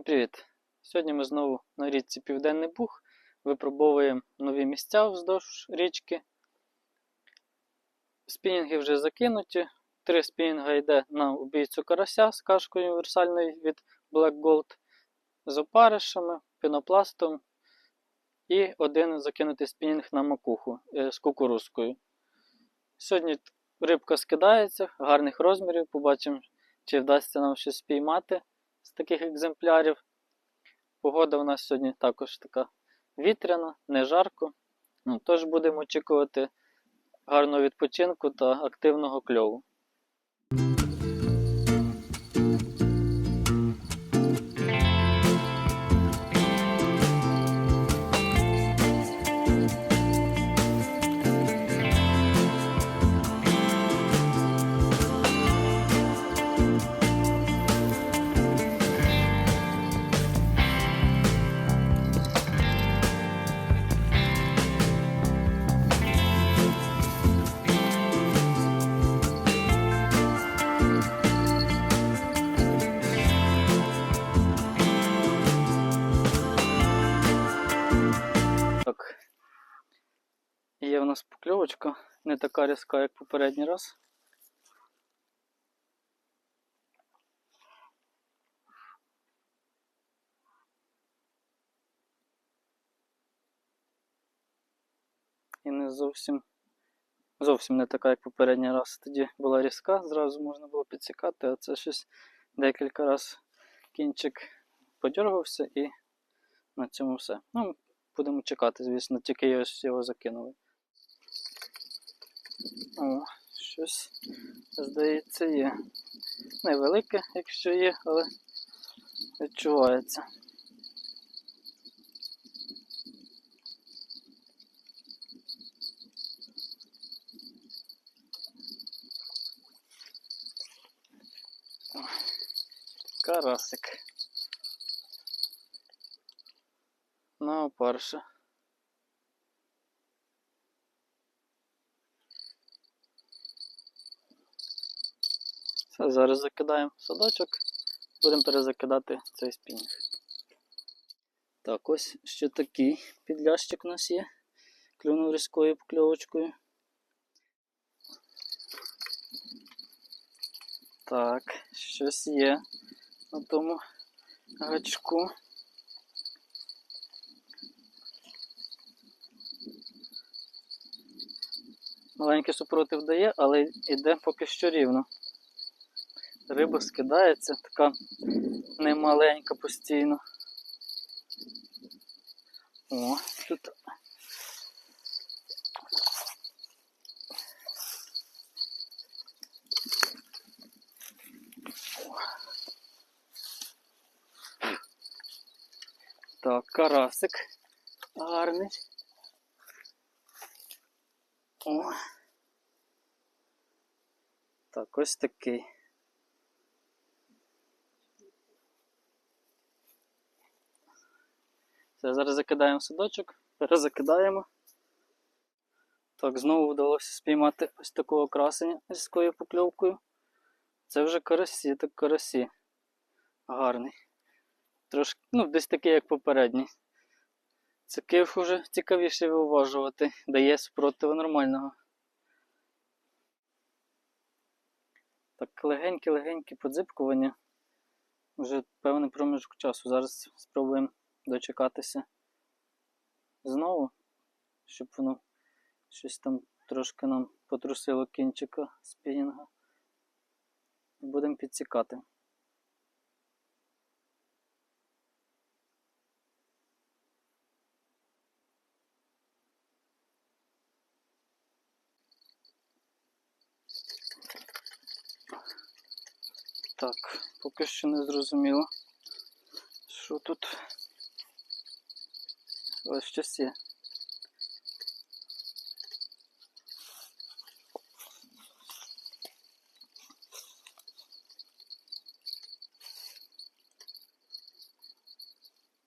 Всім привіт! Сьогодні ми знову на річці Південний Буг випробовуємо нові місця вздовж річки. Спінінги вже закинуті. Три спінінга йде на убійцю карася з кашкою універсальною від Black Gold, з опаришами, пінопластом і один закинутий спінінг на макуху е, з кукурузкою. Сьогодні рибка скидається, гарних розмірів. Побачимо, чи вдасться нам щось спіймати таких екземплярів. Погода у нас сьогодні також така вітряна, не жарко. Ну, тож будемо очікувати гарного відпочинку та активного кльову. Є в нас покльовочка, не така різка, як попередній раз. І не зовсім зовсім не така, як попередній раз. Тоді була різка, зразу можна було підсікати, а це щось декілька разів кінчик подергався і на цьому все. Ну, будемо чекати, звісно, тільки ось його закинули. О, щось, здається, є. Невелике, якщо є, але відчувається. Карасик. На опарша. Зараз закидаємо садочок, будемо перезакидати цей спінінг. Так, ось ще такий підлящик у нас є. Клюнув різкою покльовочкою. Так, щось є на тому гачку. Маленький супротив дає, але йде поки що рівно. Риба скидається, така немаленька постійно. О, тут. Так, карасик гарний. О. Так, ось такий. Все, зараз закидаємо садочок, перезакидаємо. Так, знову вдалося спіймати ось такого красення з покльовкою. Це вже карасі, так карасі. Гарний. Трошки, ну, десь такий, як попередній. Це кив вже цікавіше виважувати, дає супротиву нормального. Так, легеньке-легеньке подзипкування. Вже певний проміжок часу. Зараз спробуємо дочекатися знову, щоб воно щось там трошки нам потрусило кінчика спінінга. Будемо підсікати. Так, поки що не зрозуміло, що тут ось щось є.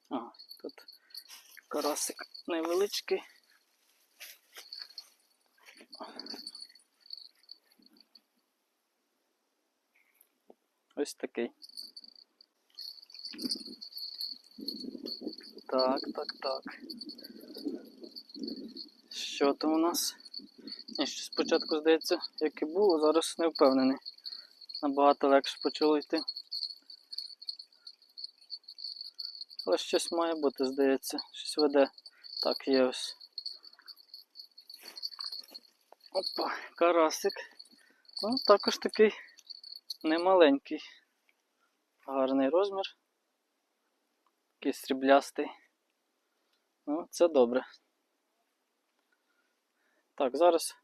А, тут карасик невеличкий. Ось такий. Так, так, так. Що там у нас? Ні, що спочатку здається, як і було, зараз не впевнений. Набагато легше почало йти. Але щось має бути, здається. Щось веде. Так, є ось. Опа, карасик. Ну, також такий немаленький. Гарний розмір. Такий сріблястий. Ну, це добре. Так, зараз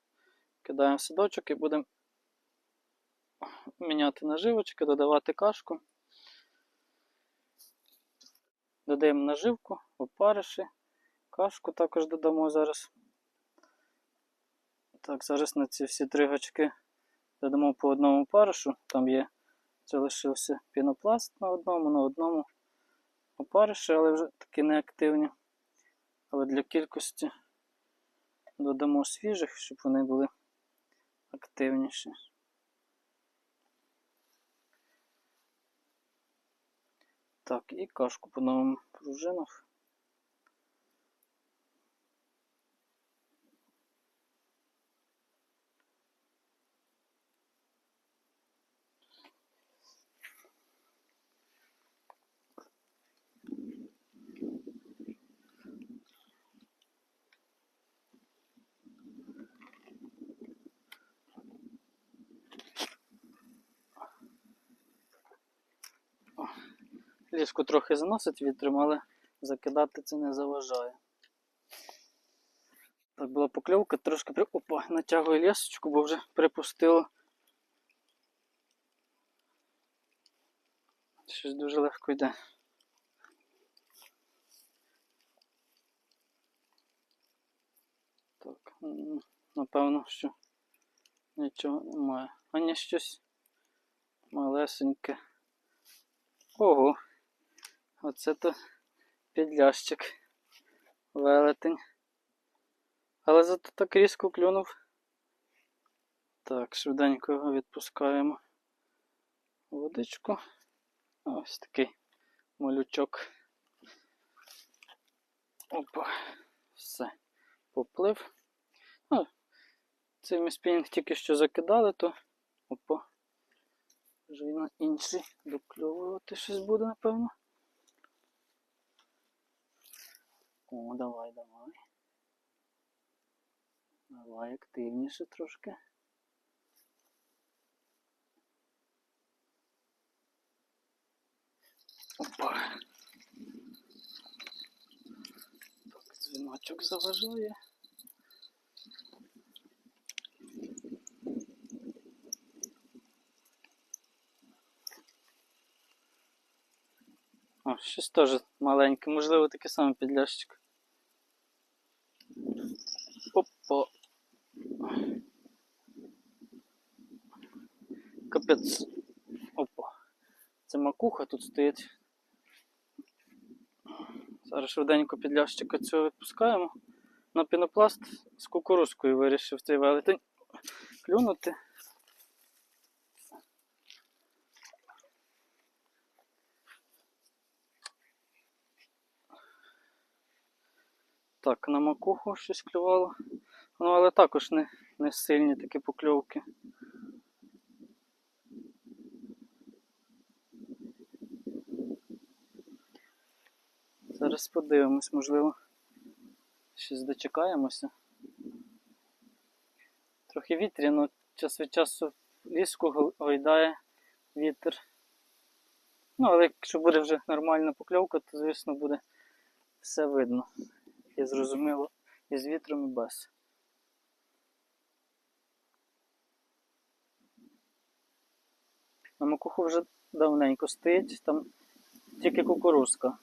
кидаємо садочок і будемо міняти наживочки, додавати кашку. Додаємо наживку, опариші, кашку також додамо зараз. Так, зараз на ці всі три гачки додамо по одному опаришу. Там є, залишився пінопласт на одному, на одному опариші, але вже такі неактивні. Але для кількості додамо свіжих, щоб вони були активніші. Так, і кашку по новим пружинах. Ліску трохи заносить вітром, але закидати це не заважає. Так, була покльовка, трошки при... Опа, натягую лісочку, бо вже припустило. Щось дуже легко йде. Так, напевно, що нічого немає. А ні, щось малесеньке. Ого, оце то підлящик. Велетень. Але зато так різко клюнув. Так, швиденько його відпускаємо водичку. Ось такий малючок. Опа, все, поплив. Ну, цей ми спінінг тільки що закидали, то опа. Вже на інший докльовувати щось буде, напевно. О, давай, давай. Давай активніше трошки. Опа. Так, дзвіночок заважає. О, щось теж маленьке, можливо, таке саме підлящик. Опа. Капець. Опа. Це макуха тут стоїть. Зараз швиденько підлящика цього відпускаємо. На пінопласт з кукурузкою вирішив цей велетень клюнути. Так, на макуху щось клювало. Ну, але також не, не сильні такі покльовки. Зараз подивимось, можливо, щось дочекаємося. Трохи вітряно, час від часу ліску гой- гойдає вітер. Ну, але якщо буде вже нормальна покльовка, то звісно буде все видно. І зрозуміло, і з вітром, і без. На макуху вже давненько стоїть, там тільки кукурузка.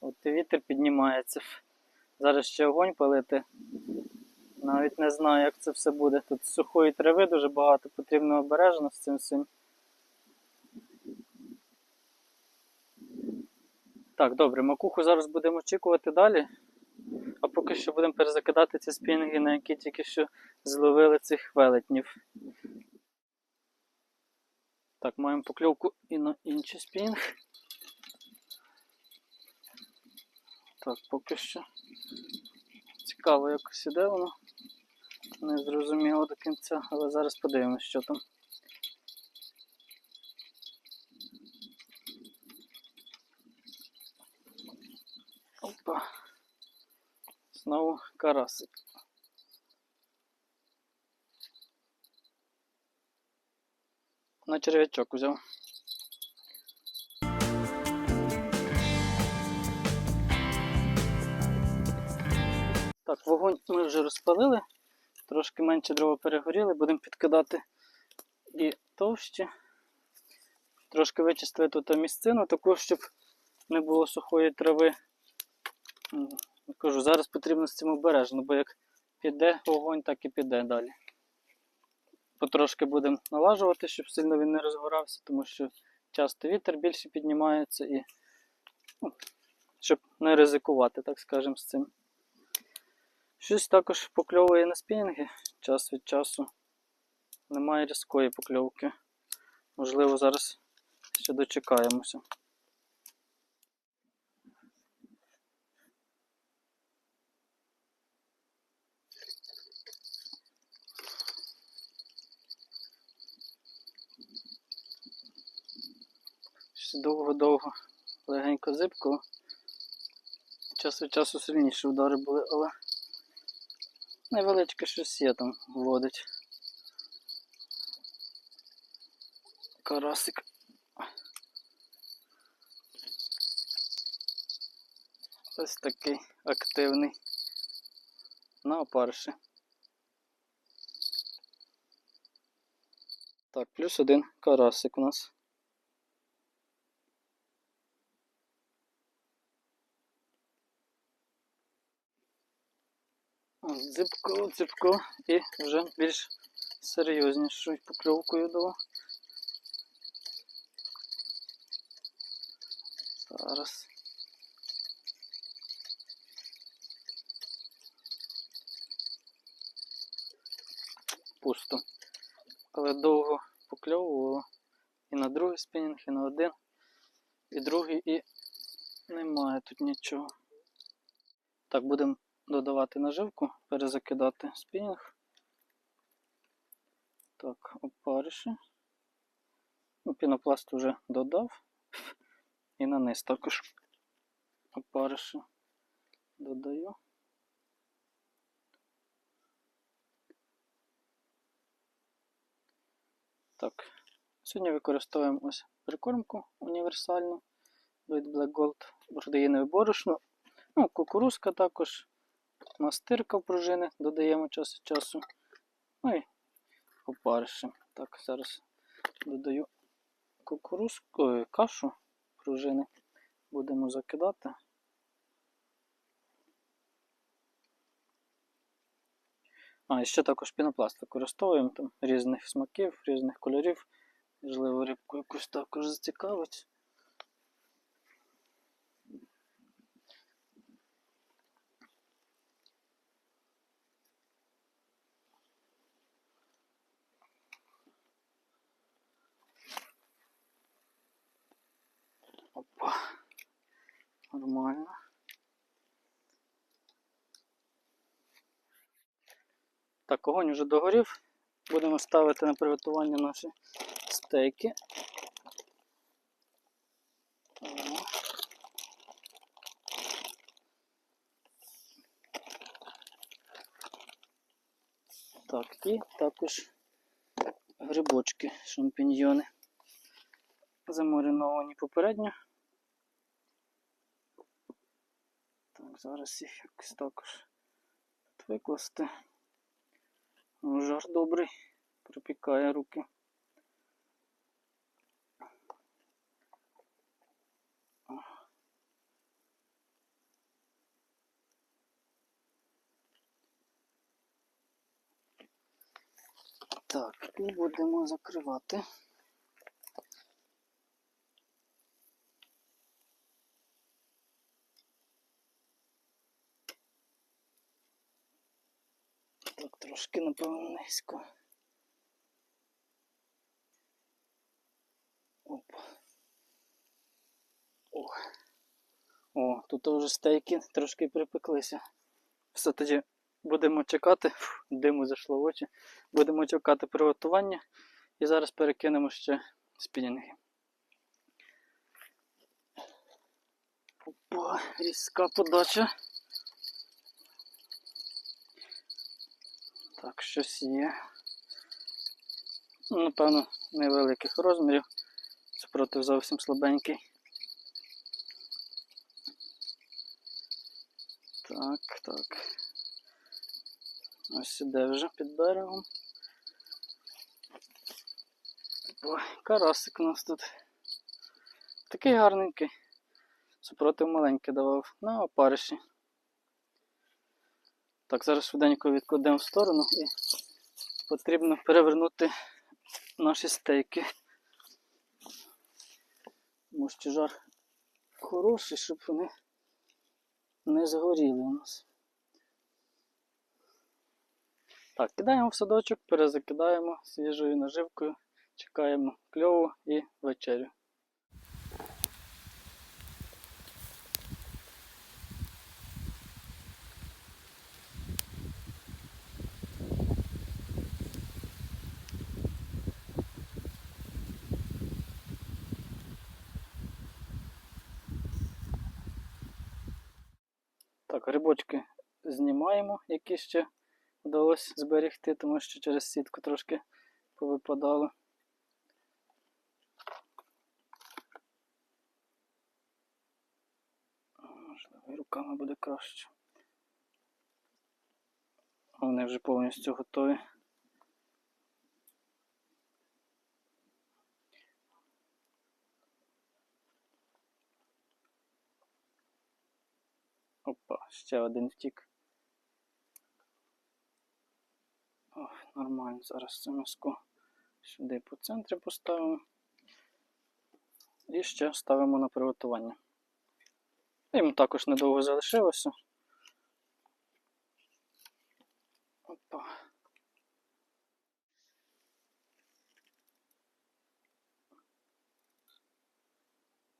От і вітер піднімається. Зараз ще огонь палити. Навіть не знаю, як це все буде. Тут сухої трави дуже багато, потрібно обережно з цим всім. Так, добре, макуху зараз будемо очікувати далі. А поки що будемо перезакидати ці спінги, на які тільки що зловили цих велетнів. Так, маємо покльовку і на інший спінг. Так, поки що. Цікаво, якось іде воно. Не зрозуміло до кінця, але зараз подивимось, що там. Опа. Знову карасик. На черв'ячок взяв. Так, вогонь ми вже розпалили, трошки менше дрова перегоріли, будемо підкидати і товщі. Трошки вичистили тут місцину, таку, щоб не було сухої трави. Кажу, зараз потрібно з цим обережно, бо як піде вогонь, так і піде далі. Потрошки будемо налажувати, щоб сильно він не розгорався, тому що часто вітер більше піднімається і ну, щоб не ризикувати, так скажемо, з цим. Щось також покльовує на спінінги час від часу. Немає різкої покльовки. Можливо, зараз ще дочекаємося. Довго-довго, легенько зибко. Час від часу сильніші удари були, але невеличке щось є там вводить. Карасик. Ось такий активний. На опарші. Так, плюс один карасик у нас. Дзипко, дзипко і вже більш серйознішу покльовкою дало. Зараз. Пусто. Але довго покльовувало і на другий спінінг, і на один, і другий, і немає тут нічого. Так, будемо додавати наживку, перезакидати спінінг. Так, опариші. Ну, пінопласт вже додав. І на низ також опариші додаю. Так, сьогодні використовуємо ось прикормку універсальну від Black Gold, протеїнове борошно, ну, кукурузка також, мастирка пружини додаємо час від часу. Ну і опариші. Так, зараз додаю кукурузку, кашу пружини. Будемо закидати. А, і ще також пінопласт використовуємо там різних смаків, різних кольорів. Можливо, рибку якусь також зацікавить. Опа. Нормально. Так, огонь вже догорів. Будемо ставити на приготування наші стейки. Так, і також грибочки, шампіньйони. Замариновані попередньо. Зараз їх якось також викласти. Ну, Жар добрий, пропікає руки. Так, і будемо закривати. так трошки, напевно, низько. Опа. О, О тут вже стейки трошки припеклися. Все тоді будемо чекати, Фух, диму зайшло в очі, будемо чекати приготування і зараз перекинемо ще спінінги. Опа, різка подача. Так, щось є. Ну, Напевно, невеликих розмірів. Супротив зовсім слабенький. Так, так. Ось іде вже під берегом. Ой, карасик у нас тут. Такий гарненький. Супротив маленький давав на опариші. Так, зараз швиденько відкладемо в сторону і потрібно перевернути наші стейки. Тому жар хороший, щоб вони не згоріли у нас. Так, кидаємо в садочок, перезакидаємо свіжою наживкою, чекаємо кльову і вечерю. Грибочки знімаємо, які ще вдалося зберегти, тому що через сітку трошки повипадало. Можливо, руками буде краще. Вони вже повністю готові. Опа, ще один втік. Ох, нормально, зараз це миску сюди по центрі поставимо. І ще ставимо на приготування. Йому також недовго залишилося. Опа.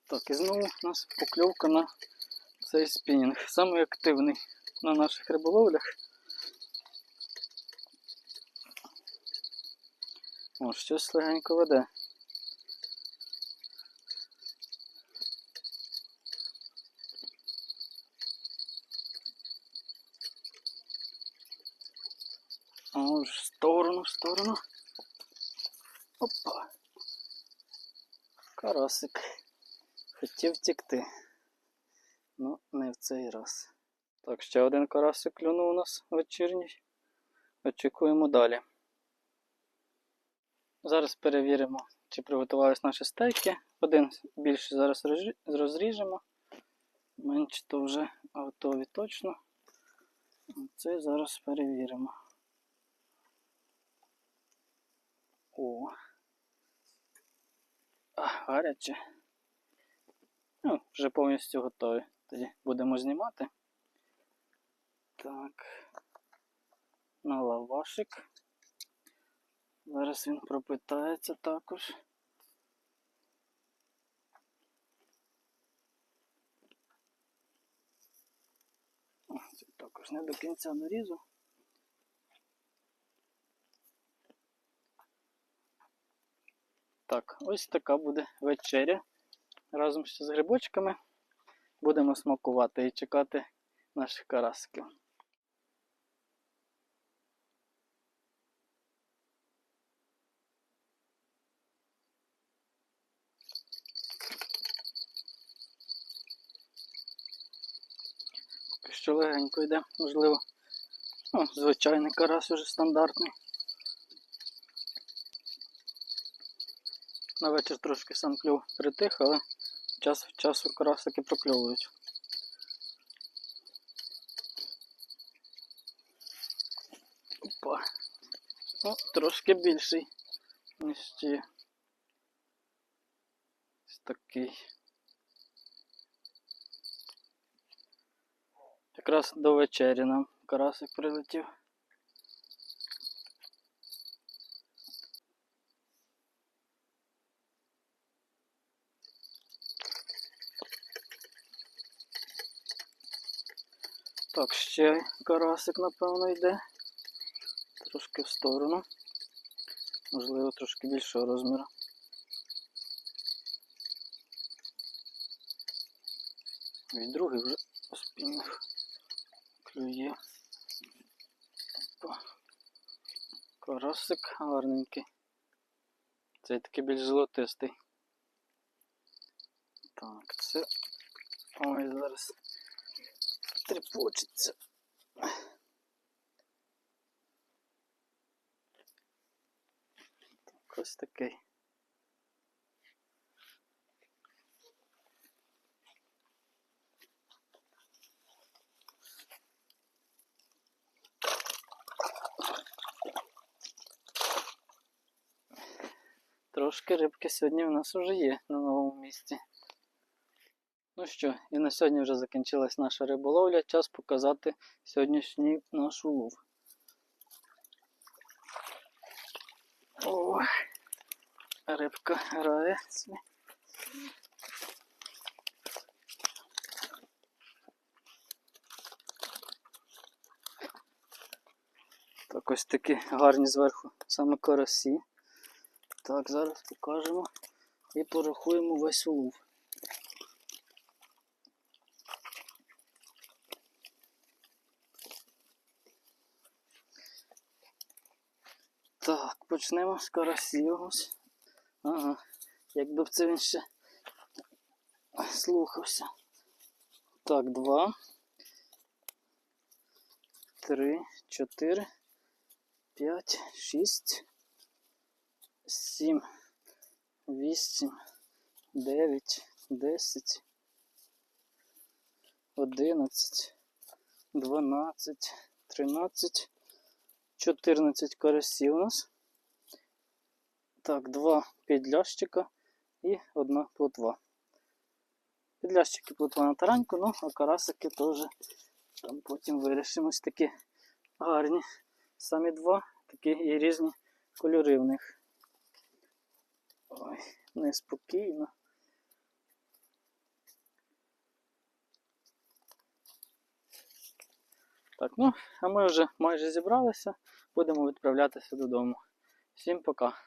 Так, і знову у нас покльовка на цей спінінг. Самий активний на наших риболовлях. О, щось легенько веде. О, в сторону, в сторону. Опа. Карасик. Хотів втекти. Ну, не в цей раз. Так, ще один карасик клюнув у нас вечірній. Очікуємо далі. Зараз перевіримо, чи приготувались наші стейки. Один більше зараз розріжемо. Менше то вже готові точно. Це зараз перевіримо. О. А, гаряче. Ну, вже повністю готові. Тоді будемо знімати. Так. На лавашик. Зараз він пропитається також. Це також не до кінця нарізу. Так, ось така буде вечеря. Разом з грибочками будемо смакувати і чекати наших карасиків. Поки що легенько йде, можливо. О, звичайний карась уже стандартний. На вечір трошки сам клюв притих, але час від часу карасики прокльовують. Опа. Ну, трошки більший, ніж ті. Ось такий. Якраз до вечері нам карасик прилетів. Так, ще карасик, напевно, йде. Трошки в сторону. Можливо, трошки більшого розміру. І другий вже спінг клює. Карасик гарненький. Цей такий більш золотистий. Так, це. Ой, зараз тріпочеться. Так, ось такий. Трошки рибки сьогодні в нас вже є на новому місці. Ну що, і на сьогодні вже закінчилась наша риболовля. Час показати сьогоднішній наш улов. О, рибка грає. Так, ось такі гарні зверху саме карасі. Так, зараз покажемо і порахуємо весь улов. Так, почнемо з карасів. Ага, якби б це він ще слухався. Так, два. Три, чотири, п'ять, шість, сім, вісім, дев'ять, десять, одинадцять, дванадцять, тринадцять. 14 карасів у нас. Так, два підлящика і одна плотва. Підлящики плотва на тараньку, ну, а карасики теж там потім вирішимо. Ось такі гарні. Самі два, такі і різні кольори в них. Ой, неспокійно. Так, ну, а ми вже майже зібралися, будемо відправлятися додому. Всім пока.